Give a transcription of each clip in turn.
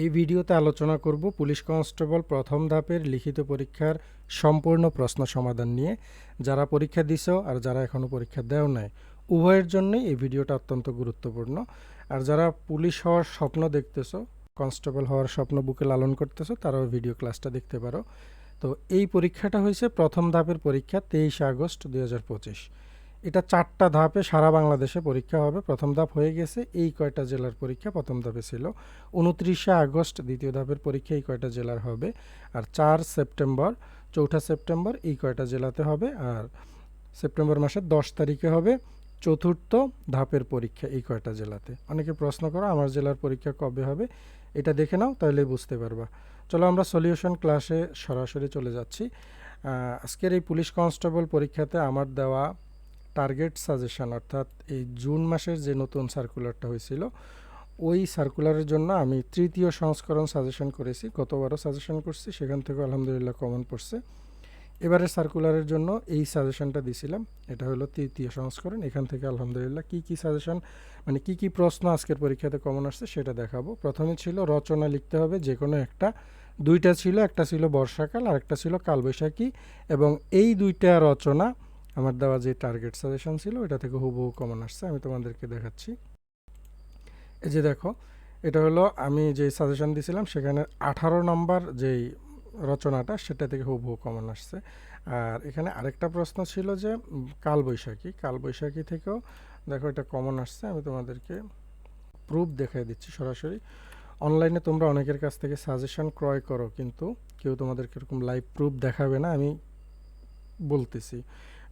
এই ভিডিওতে আলোচনা করব পুলিশ কনস্টেবল প্রথম ধাপের লিখিত পরীক্ষার সম্পূর্ণ প্রশ্ন সমাধান নিয়ে। যারা পরীক্ষা দিছো আর যারা এখনও পরীক্ষা দেও নাই, উভয়ের জন্যই এই ভিডিওটা অত্যন্ত গুরুত্বপূর্ণ। আর যারা পুলিশ হওয়ার স্বপ্ন দেখতেছো, কনস্টেবল হওয়ার স্বপ্ন বুকে লালন করতেছো, তারাও ভিডিও ক্লাসটা দেখতে পারো। তো এই পরীক্ষাটা হয়েছে প্রথম ধাপের পরীক্ষা তেইশে আগস্ট দু হাজার পঁচিশ। এটা চারটা ধাপে সারা বাংলাদেশে পরীক্ষা হবে। প্রথম ধাপ হয়ে গেছে, এই কয়টা জেলার পরীক্ষা প্রথম ধাপে ছিল। উনত্রিশে আগস্ট দ্বিতীয় ধাপের পরীক্ষা এই কয়টা জেলার হবে। আর চার সেপ্টেম্বর, চৌঠা সেপ্টেম্বর এই কয়টা জেলাতে হবে। আর সেপ্টেম্বর মাসের দশ তারিখে হবে চতুর্থ ধাপের পরীক্ষা এই কয়টা জেলাতে। অনেকে প্রশ্ন করো, আমার জেলার পরীক্ষা কবে হবে? এটা দেখে নাও, তাহলেই বুঝতে পারবা। চলো আমরা সলিউশন ক্লাসে সরাসরি চলে যাচ্ছি। আজকের এই পুলিশ কনস্টেবল পরীক্ষাতে আমার দেওয়া টার্গেট সাজেশন অর্থাৎ এই জুন মাসের যে নতুন সার্কুলারটা হয়েছিল, ওই সার্কুলারের জন্য আমি তৃতীয় সংস্করণ সাজেশন করেছি। গতবারও সাজেশন করছি, সেখান থেকে আলহামদুলিল্লাহ কমন পড়ছে। এবারের সার্কুলারের জন্য এই সাজেশনটা দিছিলাম। এটা হলো তৃতীয় সংস্করণ। এখান থেকে আলহামদুলিল্লাহ কি কি সাজেশন মানে কি কি প্রশ্ন আজকের পরীক্ষাতে কমন আসছে সেটা দেখাবো। প্রথমে ছিল রচনা লিখতে হবে যে কোনো একটা। দুইটা ছিল, একটা ছিল বর্ষাকাল আর একটা ছিল কালবৈশাখী। এবং এই দুইটা রচনা আমার দেওয়া যে টার্গেট সাজেশন ছিল এটা থেকে হুবহু কমন আসছে, আমি তোমাদেরকে দেখাচ্ছি। এই যে দেখো, এটা হলো আমি যে সাজেশন দিয়েছিলাম সেখানে আঠারো নম্বর যেই রচনাটা, সেটা থেকে হুবহু কমন আসছে। আর এখানে আরেকটা প্রশ্ন ছিল যে, কালবৈশাখী কালবৈশাখী থেকেও দেখো এটা কমন আসছে, আমি তোমাদেরকে প্রুফ দেখাই দিচ্ছি সরাসরি। অনলাইনে তোমরা অনেকের কাছ থেকে সাজেশন ক্রয় করো, কিন্তু কেউ তোমাদেরকে এরকম লাইভ প্রুফ দেখাবে না, আমি বলতেছি।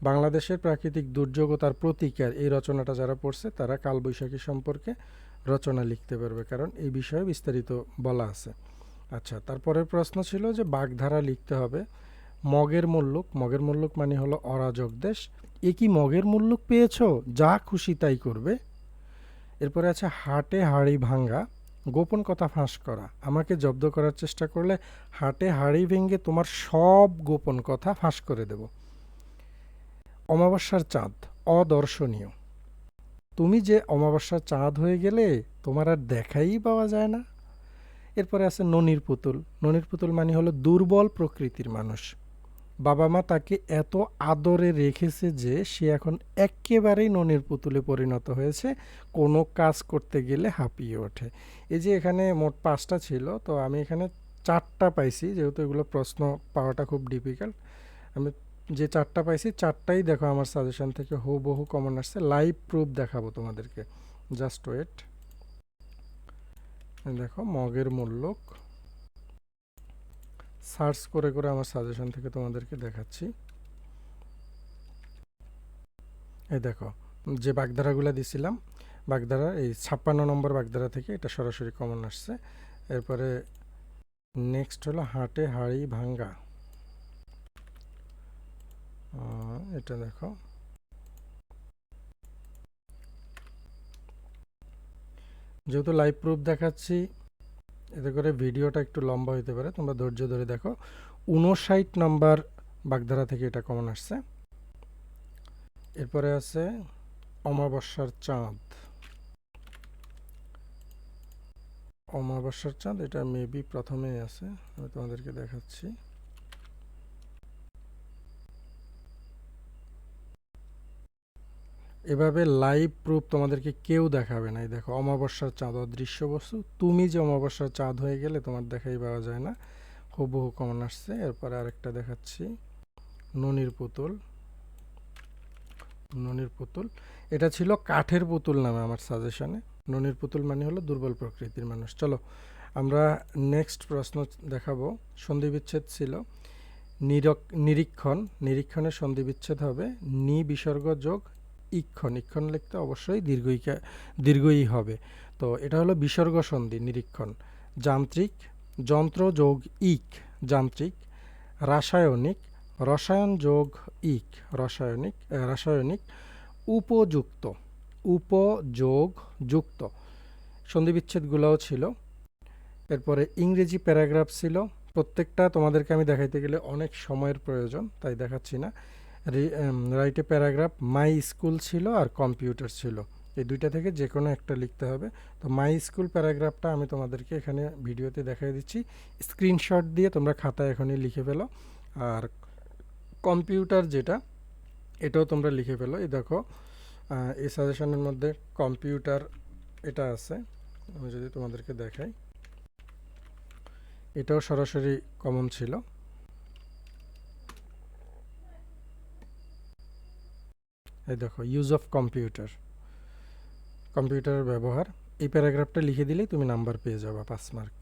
বাংলাদেশের প্রাকৃতিক দুর্যোগ ও তার প্রতিকার এই রচনাটা যারা পড়ছে, তারা কালবৈশাখী সম্পর্কে রচনা লিখতে পারবে, কারণ এই বিষয়ে বিস্তারিত বলা আছে। আচ্ছা তারপরের প্রশ্ন ছিল যে বাগধারা লিখতে হবে, মগের মুল্লুক মগের মুল্লুক মানে হলো অরাজক দেশ। এ কি মগের মুল্লুক পেয়েছ? যা খুশি তাই করবে। এরপরে আছে, হাটে হাড়ি ভাঙ্গা, গোপন কথা ফাঁস করা। আমাকে জব্দ করার চেষ্টা করলে হাটে হাড়ি ভেঙে তোমার সব গোপন কথা ফাঁস করে দেব। অমাবস্যার চাঁদ, অদর্শনীয়। তুমি যে অমাবস্যার চাঁদ হয়ে গেলে, তোমার আর দেখাই পাওয়া যায় না। এরপরে আছে ননির পুতুল। ননির পুতুল মানে হলো দুর্বল প্রকৃতির মানুষ। বাবা মা তাকে এত আদরে রেখেছে যে, সে এখন একেবারেই ননির পুতুলে পরিণত হয়েছে। কোনো কাজ করতে গেলে হাঁপিয়ে ওঠে। এই যে এখানে মোট পাঁচটা ছিল, তো আমি এখানে চারটা পাইছি, যেহেতু এগুলো প্রশ্ন পাওয়াটা খুব ডিফিকাল্ট আমি যে চারটা পাইছি, চারটাই দেখো আমার সাজেশন থেকে হুবহু কমন আসছে। লাইভ প্রুফ দেখাবো তোমাদেরকে। জাস্ট ওয়েট দেখো, মগের মূল্যক। সার্চ করে করে আমার সাজেশন থেকে তোমাদেরকে দেখাচ্ছি। এই দেখো, যে বাগধারাগুলো দিছিলাম, বাগধারা, এই ছাপ্পান্ন নম্বর বাগধারা থেকে এটা সরাসরি কমন আসছে। এরপরে নেক্সট হলো হাটে হাড়ি ভাঙ্গা। এটা দেখো। যেহেতু লাইভ প্রুফ দেখাচ্ছি, এতে করে ভিডিওটা একটু লম্বা হতে পারে, তোমরা ধৈর্য ধরে দেখো। উনষাট নাম্বার বাগধারা থেকে এটা কমন আসছে। এরপরে আছে অমাবস্যার চাঁদ। অমাবস্যার চাঁদ, এটা মেবি প্রথমেই আছে, আমি তোমাদেরকে দেখাচ্ছি। এভাবে লাইভ প্রুফ তোমাদেরকে কেউ দেখাবে না। এই দেখো, অমাবস্যার চাঁদ, অদৃশ্য বস্তু। তুমি যে অমাবস্যার চাঁদ হয়ে গেলে তোমার দেখাই পাওয়া যায় না। হুবহু কমন আসছে। এরপরে আরেকটা দেখাচ্ছি। ননির পুতুল। ননির পুতুল। এটা ছিল কাঠের পুতুল নামে আমার সাজেশনে ননির পুতুল মানে হলো দুর্বল প্রকৃতির মানুষ। চলো, আমরা নেক্সট প্রশ্ন দেখাবো। সন্ধি বিচ্ছেদ ছিল। নিরক, নিরীক্ষণ। নিরীক্ষণের সন্ধি বিচ্ছেদ হবে। নি বিসর্গ যোগ ইক্ষণ ইক্ষণ লিখতে অবশ্যই দীর্ঘইকা দীর্ঘই হবে। তো এটা হলো বিসর্গ সন্ধি নিরীক্ষণ। যান্ত্রিক, যন্ত্র যোগ ইক, যান্ত্রিক। রাসায়নিক, রসায়ন যোগ ইক, রাসায়নিক রাসায়নিক। উপযুক্ত, উপযোগ যুক্ত। সন্ধিবিচ্ছেদগুলোও ছিল। এরপরে ইংরেজি প্যারাগ্রাফ ছিল। প্রত্যেকটা তোমাদেরকে আমি দেখাইতে গেলে অনেক সময়ের প্রয়োজন, তাই দেখাচ্ছি না। রাইটে প্যারাগ্রাফ মাই স্কুল ছিল আর কম্পিউটার ছিল। এই দুইটা থেকে যে কোনো একটা লিখতে হবে। তো মাই স্কুল প্যারাগ্রাফটা আমি তোমাদেরকে এখানে ভিডিওতে দেখাই দিচ্ছি। স্ক্রিনশট দিয়ে তোমরা খাতায় এখনই লিখে ফেলো। আর কম্পিউটার যেটা, এটাও তোমরা লিখে ফেলো। এই দেখো এই সাজেশনের মধ্যে কম্পিউটার এটা আছে। আমি যদি তোমাদেরকে দেখাই। এটাও সরাসরি কমন ছিল। এই দেখো ইউজ অফ কম্পিউটার কম্পিউটারের ব্যবহার, এই প্যারাগ্রাফটা লিখে দিলেই তুমি নাম্বার পেয়ে যাবা, পাঁচ মার্ক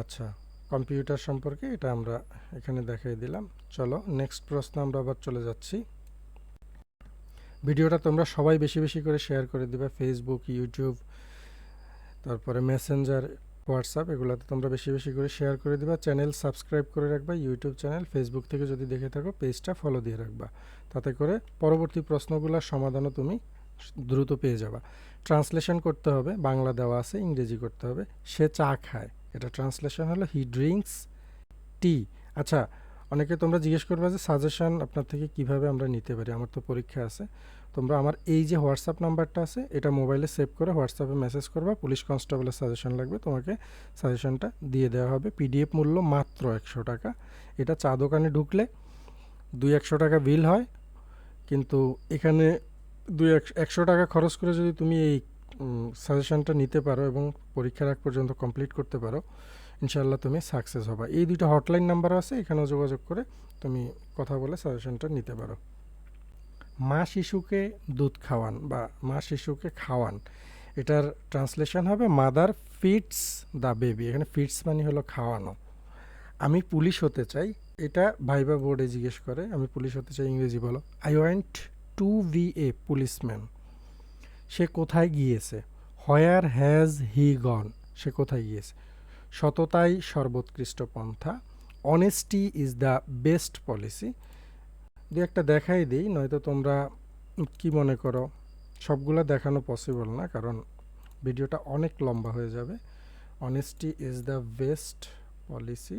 আচ্ছা কম্পিউটার সম্পর্কে এটা আমরা এখানে দেখাই দিলাম। চলো নেক্সট প্রশ্ন আমরা আবার চলে যাচ্ছি। ভিডিওটা তোমরা সবাই বেশি বেশি করে শেয়ার করে দিবা ফেসবুক ইউটিউব তারপরে মেসেঞ্জার হোয়াটসঅ্যাপ, এগুলোতে তোমরা বেশি বেশি করে শেয়ার করে দিবা। চ্যানেল সাবস্ক্রাইব করে রাখবা। ইউটিউব চ্যানেল ফেসবুক থেকে যদি দেখে থাকো পেজটা ফলো দিয়ে রাখবা। তাতে করে পরবর্তী প্রশ্নগুলোর সমাধানও তুমি দ্রুত পেয়ে যাবা। ট্রান্সলেশন করতে হবে, বাংলা দেওয়া আছে, ইংরেজি করতে হবে। সে চা খায়। এটা ট্রান্সলেশন হলো হি ড্রিঙ্কস টি আচ্ছা অনেকে তোমরা জিজ্ঞেস করবে যে সাজেশন আপনার থেকে কীভাবে আমরা নিতে পারি? আমার তো পরীক্ষা আছে। তোমরা আমার এই যে হোয়াটসঅ্যাপ নাম্বারটা আছে, এটা মোবাইলে সেভ করে হোয়াটসঅ্যাপে মেসেজ করবা, পুলিশ কনস্টেবলের সাজেশন লাগবে, তোমাকে সাজেশনটা দিয়ে দেওয়া হবে। পিডিএফ মূল্য মাত্র একশো টাকা। এটা চা দোকানে ঢুকলে দুই একশো টাকা বিল হয়, কিন্তু এখানে দুই একশো টাকা খরচ করে যদি তুমি এই সাজেশনটা নিতে পারো এবং পরীক্ষার আগ পর্যন্ত কমপ্লিট করতে পারো ইনশাল্লাহ তুমি সাকসেস হবা। এই দুইটা হটলাইন নাম্বার আছে, এখানেও যোগাযোগ করে তুমি কথা বলে সাজেশনটা নিতে পারো। মা শিশুকে দুধ খাওয়ান বা মা শিশুকে খাওয়ান, এটার ট্রান্সলেশন হবে মাদার ফিটস দ্য বেবি। এখানে ফিটস মানে হলো খাওয়ানো। আমি পুলিশ হতে চাই, এটা ভাইবা বোর্ডে জিজ্ঞেস করে, আমি পুলিশ হতে চাই, ইংরেজি বলো। I want to be a policeman সে কোথায় গিয়েছে? হোয়ার হ্যাজ হি গন সে কোথায় গিয়েছে? সততাই সর্বোৎকৃষ্ট পন্থা। Honesty is the best policy দু একটা দেখাই দিই, নয়তো তোমরা কি মনে করো, সবগুলো দেখানো পসিবল না, কারণ ভিডিওটা অনেক লম্বা হয়ে যাবে। Honesty is the best policy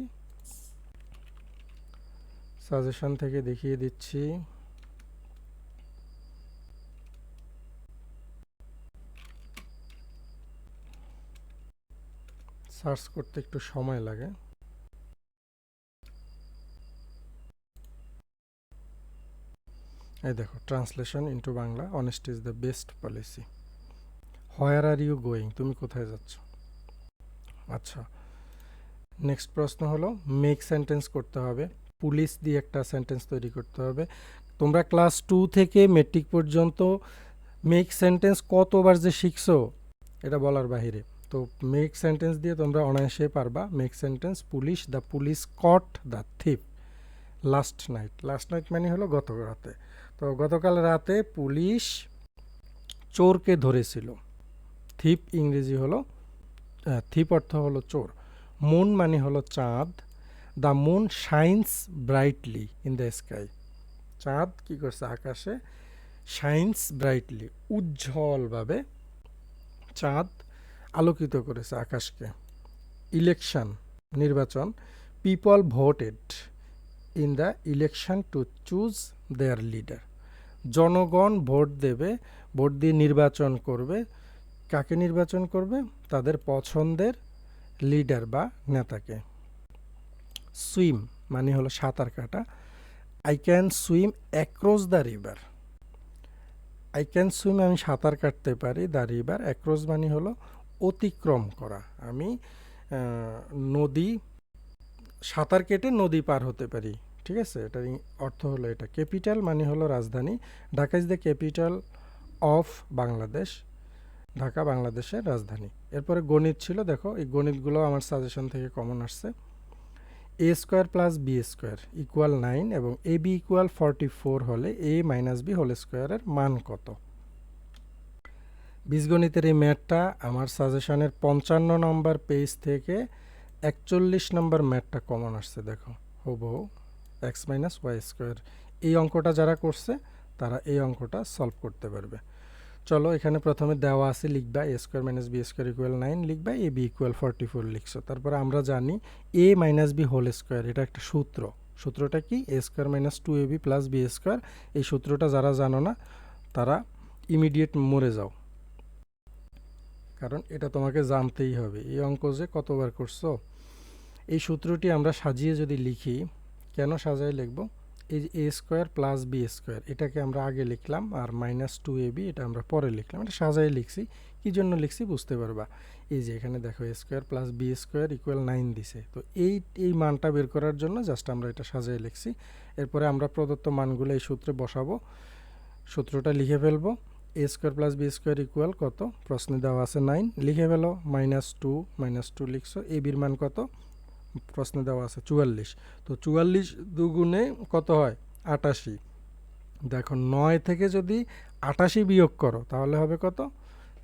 suggestion থেকে দেখিয়ে দিচ্ছি। সার্চ করতে একটু সময় লাগে। এই দেখো translation into Bangla honest is the best policy where are you going তুমি কোথায় যাচ্ছ? আচ্ছা নেক্সট প্রশ্ন হলো মেক সেন্টেন্স করতে হবে। পুলিশ দিয়ে একটা সেন্টেন্স তৈরি করতে হবে। তোমরা ক্লাস টু থেকে মেট্রিক পর্যন্ত মেক সেন্টেন্স কতবার যে শিখছো, এটা বলার বাহিরে। তো মেক সেন্টেন্স দিয়ে তোমরা অনায়াসে পারবা। Make sentence police the police caught the thief last night last night মানে হলো গত রাতে। তো গতকাল রাতে পুলিশ চোরকে ধরেছিল। থিপ ইংরেজি হলো থিপ অর্থ হলো চোর। মুন মানে হলো চাঁদ। The moon shines brightly in the sky. চাঁদ কী করছে আকাশে? শাইন্স ব্রাইটলি, উজ্জ্বলভাবে চাঁদ আলোকিত করেছে আকাশকে। ইলেকশন, নির্বাচন people voted in the election to choose their leader জনগণ ভোট দেবে, ভোট দিয়ে নির্বাচন করবে। কাকে নির্বাচন করবে? তাদের পছন্দের লিডার বা নেতাকে। সুইম মানে হলো সাঁতার কাটা। I can swim across the river I can swim আমি সাঁতার কাটতে পারি দ্য রিভার অ্যাক্রস মানে হলো অতিক্রম করা। আমি নদী, সাঁতার কেটে নদী পার হতে পারি। ঠিক আছে? এটার অর্থ হলো এটা। ক্যাপিটাল মানে হলো রাজধানী। Dhaka is the capital of Bangladesh. Dhaka, বাংলাদেশের রাজধানী। এরপরে গণিত ছিল, দেখো, এই গণিতগুলো আমার সাজেশন থেকে কমন আসছে। A square plus B square equal nine এবং A B equal forty four হলে এ মাইনাস বি হোল স্কোয়ারের মান কত? বীজগণিতের এই ম্যাথটা আমার সাজেশনের পঞ্চান্ন নম্বর পেজ থেকে একচল্লিশ নম্বর ম্যাটটা কমন আসছে, দেখো। হুবহু। X minus Y square. এই অঙ্কটা যারা করছে, তারা এই অঙ্কটা সলভ করতে পারবে। চলো এখানে প্রথমে দেওয়া আছে লিখবা A square minus B square equal nine লিখবা A B equal forty four লিখছো। তারপরে আমরা জানি A minus B whole square এটা একটা সূত্র। সূত্রটা কি? A square minus two A B plus B square এই সূত্রটা যারা জানো না, তারা ইমিডিয়েট মরে যাও। কারণ এটা তোমাকে জানতেই হবে। এই অঙ্ক যে কতবার করছ? এই সূত্রটি আমরা সাজিয়ে যদি লিখি কেন সাজাই লিখব? এই যে A square plus B square এটাকে আমরা আগে লিখলাম আর মাইনাস টু এ বি এটা আমরা পরে লিখলাম। এটা সাজাই লিখছি, কী জন্য লিখছি বুঝতে পারবা? এই যে এখানে দেখো A square plus B square equal nine দিছে। তো এই এই মানটা বের করার জন্য জাস্ট আমরা এটা সাজাই লিখছি। এরপরে আমরা প্রদত্ত মানগুলো এই সূত্রে বসাবো। সূত্রটা লিখে ফেলব। A square plus B square equal কত? প্রশ্নে দেওয়া আছে নাইন লিখে ফেলো মাইনাস টু মাইনাস টু লিখছো। এ বির মান কত? প্রশ্নে দেওয়া আছে, চুয়াল্লিশ। তো চুয়াল্লিশ দুগুণে কত হয়? আটাশি। দেখো, নয় থেকে যদি আটাশি বিয়োগ করো, তাহলে হবে কত?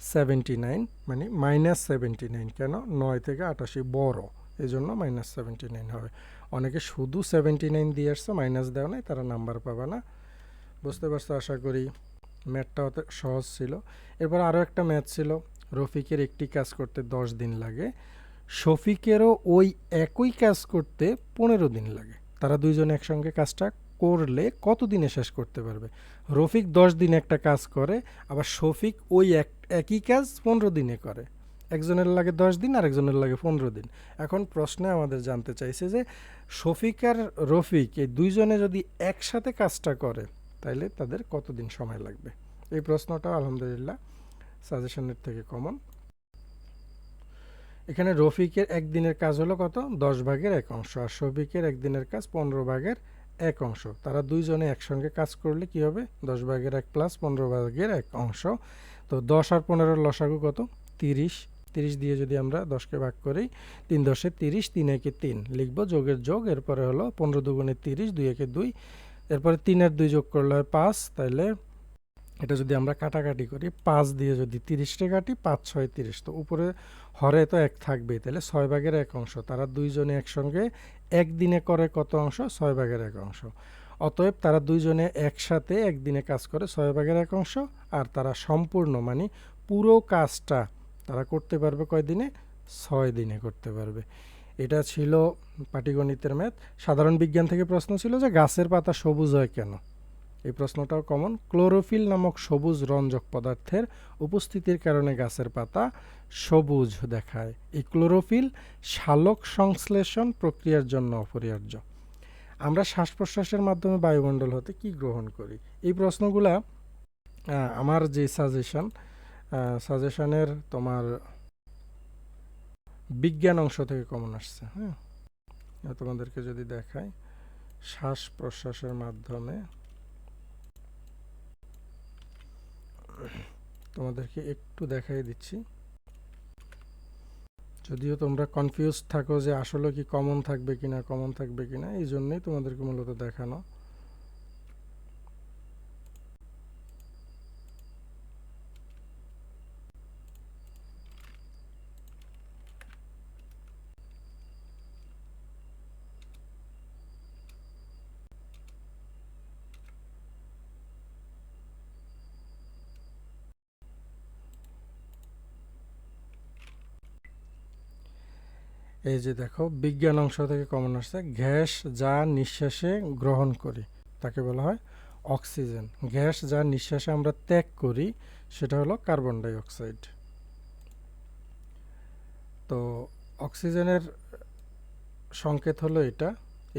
সেভেন্টি নাইন মানে মাইনাস সেভেন্টি নাইন। কেন? নয় থেকে আটাশি বড় এই জন্য মাইনাস সেভেন্টি নাইন হবে। অনেকে শুধু সেভেন্টি নাইন দিয়ে আসছে, মাইনাস দেওয়া নাই, তারা নাম্বার পাবে না। বুঝতে পারছ? আশা করি ম্যাথটা অত সহজ ছিল। এরপর আরও একটা ম্যাথ ছিল, রফিকের একটি কাজ করতে দশ দিন লাগে। শফিকেরও ওই একই কাজ করতে পনেরো দিন লাগে। তারা দুইজন একসঙ্গে কাজটা করলে কত দিনে শেষ করতে পারবে? রফিক দশ দিন একটা কাজ করে, আবার শফিক ওই এক, একই কাজ পনেরো দিনে করে। একজনের লাগে দশ দিন আর একজনের লাগে পনেরো দিন। এখন প্রশ্নে আমাদের জানতে চাইছে যে, শফিক আর রফিক এই দুইজনে যদি একসাথে কাজটা করে, তাইলে তাদের কতদিন সময় লাগবে? এই প্রশ্নটা আলহামদুলিল্লাহ সাজেশনের থেকে কমন এখানে রফিকের একদিনের কাজ হলো কত? দশ ভাগের এক অংশ আর শফিকের একদিনের কাজ পনেরো ভাগের এক অংশ। তারা দুইজনে একসঙ্গে কাজ করলে কি হবে? দশ ভাগের এক প্লাস পনেরো ভাগের এক অংশ। তো দশ আর পনেরোর লসাগু কত? তিরিশ। তিরিশ দিয়ে যদি আমরা দশকে ভাগ করি, তিন দশে তিরিশ, তিন একে তিন লিখব। যোগের যোগ, এরপরে হলো পনেরো দুগুণে তিরিশ, দুই একে দুই। এরপরে তিনের দুই যোগ করলে হয় পাঁচ, তাইলে এটা যদি আমরা কাটাকাটি করি, পাঁচ দিয়ে যদি তিরিশটা কাটি, পাঁচ, ছয়, তিরিশ। তো উপরে হরে তো এক থাকবেই, তাহলে ছয় ভাগের এক অংশ। তারা দুইজনে একসঙ্গে একদিনে করে কত অংশ? ছয় ভাগের এক অংশ। অতএব তারা দুইজনে একসাথে একদিনে কাজ করে ছয় ভাগের এক অংশ, আর তারা সম্পূর্ণ মানে পুরো কাজটা তারা করতে পারবে কয় দিনে? ছয় দিনে করতে পারবে। এটা ছিল পাটিগণিতের ম্যাথ। সাধারণ বিজ্ঞান থেকে প্রশ্ন ছিল যে গাছের পাতা সবুজ হয় কেন? এই প্রশ্নটাও কমন। ক্লোরোফিল নামক সবুজ রঞ্জক পদার্থের উপস্থিতির কারণে গাছের পাতা সবুজ দেখায়। এই ক্লোরোফিল শালক সংশ্লেষণ প্রক্রিয়ার জন্য অপরিহার্য। আমরা শ্বাস প্রশ্বাসের মাধ্যমে বায়ুমণ্ডল হতে কি গ্রহণ করি? এই প্রশ্নগুলা আমার যে সাজেশন সাজেশনের তোমার বিজ্ঞান অংশ থেকে কমন আসছে হ্যাঁ? তোমাদেরকে যদি দেখাই শ্বাস প্রশ্বাসের মাধ্যমে তোমাদেরকে একটু দেখাই দিচ্ছি। যদিও তোমরা কনফিউজ থাকো যে আসলে কি কমন থাকবে কিনা কমন থাকবে কিনা, এই জন্যই তোমাদেরকে মূলত দেখানো। এই যে দেখো, বিজ্ঞান অংশ থেকে কমন আসছে। গ্যাস যা নিঃশ্বাসে গ্রহণ করি, তাকে বলা হয় অক্সিজেন। গ্যাস যা নিঃশ্বাসে আমরা ত্যাগ করি, সেটা হলো কার্বন ডাই অক্সাইড তো অক্সিজেনের সংকেত হলো এটা,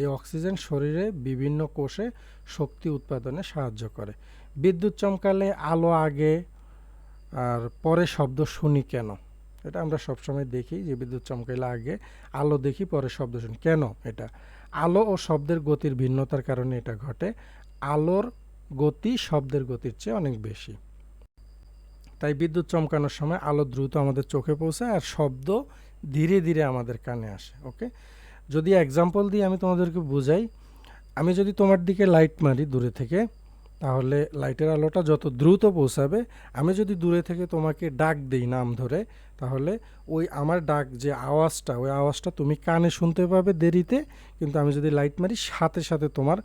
এই অক্সিজেন শরীরে বিভিন্ন কোষে শক্তি উৎপাদনে সাহায্য করে। বিদ্যুৎ চমকালে আলো আগে, আর পরে শব্দ শুনি কেন? এটা আমরা সবসময় দেখি যে বিদ্যুৎ চমকাইলে আগে আলো দেখি, পরে শব্দ শুনি। কেন এটা? আলো ও শব্দের গতির ভিন্নতার কারণে এটা ঘটে। আলোর গতি শব্দের গতির চেয়ে অনেক বেশি। তাই বিদ্যুৎ চমকানোর সময় আলো দ্রুত আমাদের চোখে পৌঁছায় আর শব্দ ধীরে ধীরে আমাদের কানে আসে, ওকে? যদি এক্সাম্পল দিয়ে আমি তোমাদেরকে বুঝাই, আমি যদি তোমার দিকে লাইট মারি দূরে থেকে তাহলে লাইটের আলোটা যত দ্রুত পৌঁছাবে, আমি যদি দূরে থেকে তোমাকে ডাক দিই নাম ধরে, তাহলে ওই আমার ডাক যে আওয়াজটা, ওই আওয়াজটা তুমি কানে শুনতে পাবে দেরিতে, কিন্তু আমি যদি লাইট মারি, সাথে সাথে তোমার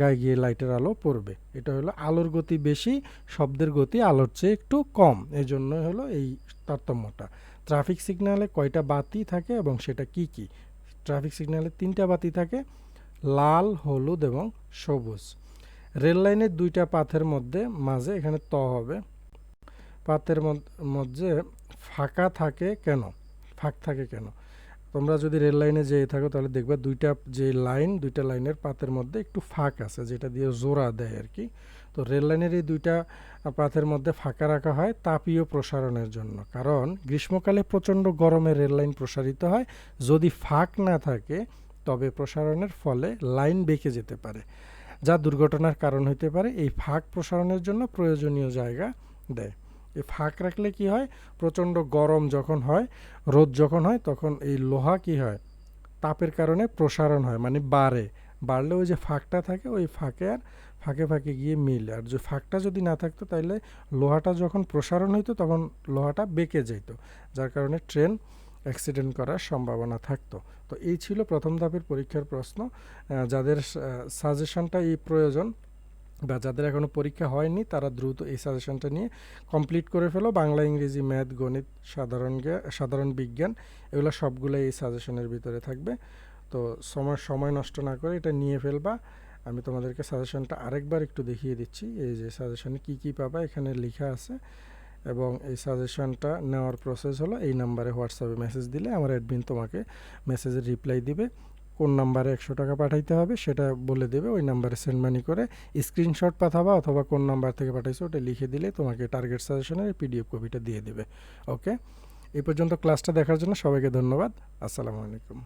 গায়ে গিয়ে লাইটের আলো পড়বে। এটা হলো আলোর গতি বেশি, শব্দের গতি আলোর চেয়ে একটু কম। এই জন্যই হলো এই তারতম্যটা। ট্রাফিক সিগন্যালে কয়টা বাতি থাকে এবং সেটা কি কি? ট্রাফিক সিগন্যালে তিনটা বাতি থাকে, লাল, হলুদ এবং সবুজ। রেল লাইনের দুইটা পাথের মধ্যে, মাঝে এখানে ত হবে। পাতের মধ্য- ফাঁকা থাকে কেন? ফাঁক থাকে কেন? তোমরা যদি রেল লাইনে যেয়ে থাকো তাহলে দেখবে দুইটা যে লাইন, দুইটা লাইনের পাতের মধ্যে একটু ফাঁক আছে, যেটা দিয়ে জোড়া দেয় আর কি। তো রেল লাইনের এই দুইটা পাতের মধ্যে ফাঁকা রাখা হয় তাপীয় প্রসারণের জন্য। কারণ গ্রীষ্মকালে প্রচণ্ড গরমে রেল লাইন প্রসারিত হয়। যদি ফাঁক না থাকে, তবে প্রসারণের ফলে লাইন বেঁকে যেতে পারে। যা দুর্ঘটনার কারণ হতে পারে, এই ফাঁক প্রসারণের জন্য প্রয়োজনীয় জায়গা দেয়। এই ফাঁক রাখলে কি হয়? প্রচণ্ড গরম যখন হয়, রোদ যখন হয়, তখন এই লোহা কি হয়? তাপের কারণে প্রসারণ হয় মানে বাড়ে। বাড়লে ওই যে ফাঁকটা থাকে, ওই ফাঁকে আর ফাঁকে ফাঁকে গিয়ে মিলে। আর যে ফাঁকটা যদি না থাকতো তাহলে লোহাটা যখন প্রসারণ হইতো, তখন লোহাটা বেঁকে যেত যার কারণে ট্রেন অ্যাক্সিডেন্ট করার সম্ভাবনা থাকতো। তো এই ছিল প্রথম ধাপের পরীক্ষার প্রশ্ন। যাদের সাজেশনটা এই প্রয়োজন বা যাদের এখনও পরীক্ষা হয়নি, তারা দ্রুত এই সাজেশনটা নিয়ে কমপ্লিট করে ফেলো। বাংলা, ইংরেজি, ম্যাথ, গণিত, সাধারণ সাধারণ বিজ্ঞান, এগুলো সবগুলো এই সাজেশনের ভিতরে থাকবে। তো সময় সময় নষ্ট না করে এটা নিয়ে ফেলবা। আমি তোমাদেরকে সাজেশনটা আরেকবার একটু দেখিয়ে দিচ্ছি। এই যে সাজেশনে কি কি পাবা, এখানে লেখা আছে। এবং এই সাজেশনটা নেওয়ার প্রসেস হলো, এই নাম্বারে হোয়াটসঅ্যাপে মেসেজ দিলে আমার অ্যাডমিন তোমাকে মেসেজের রিপ্লাই দিবে। কোন নাম্বারে একশো টাকা পাঠাইতে হবে সেটা বলে দেবে, ওই নাম্বারে সেন্ড মানি করে স্ক্রিনশট পাঠাবা অথবা কোন নাম্বার থেকে পাঠাইছো ওটা লিখে দিলে তোমাকে টার্গেট সাজেশনের পিডিএফ কপিটা দিয়ে দেবে। ওকে এই পর্যন্ত ক্লাসটা দেখার জন্য সবাইকে ধন্যবাদ। আসসালামু আলাইকুম।